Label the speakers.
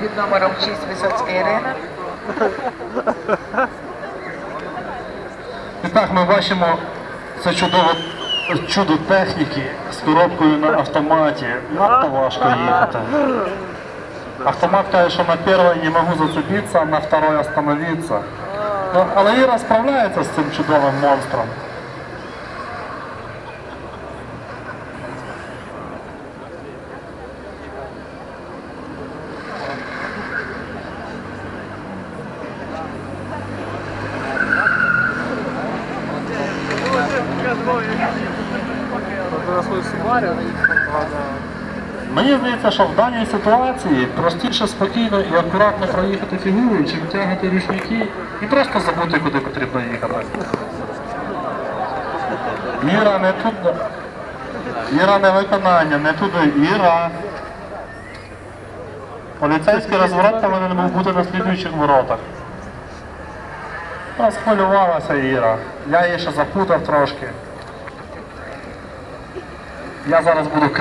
Speaker 1: Під номером 6 Висоцька Ірина.
Speaker 2: І так ми бачимо це чудове чудо техніки з коробкою на автоматі. Як то важко їхати. Автомат каже, що на перший не можу зацепитися, а на второй остановитися. Ну, але Іра справляється з цим чудовим монстром. Мені здається, що в даній ситуації простіше спокійно і акуратно проїхати фігурою, чим тягати рушники і просто забути, куди потрібно їхати. Іра, не туди. Іра, не виконання, не туди. Іра. Поліцейський розворот повинен був бути на слідуючих воротах. Розхвилювалася Іра. Я її ще запутав трошки. Я зараз буду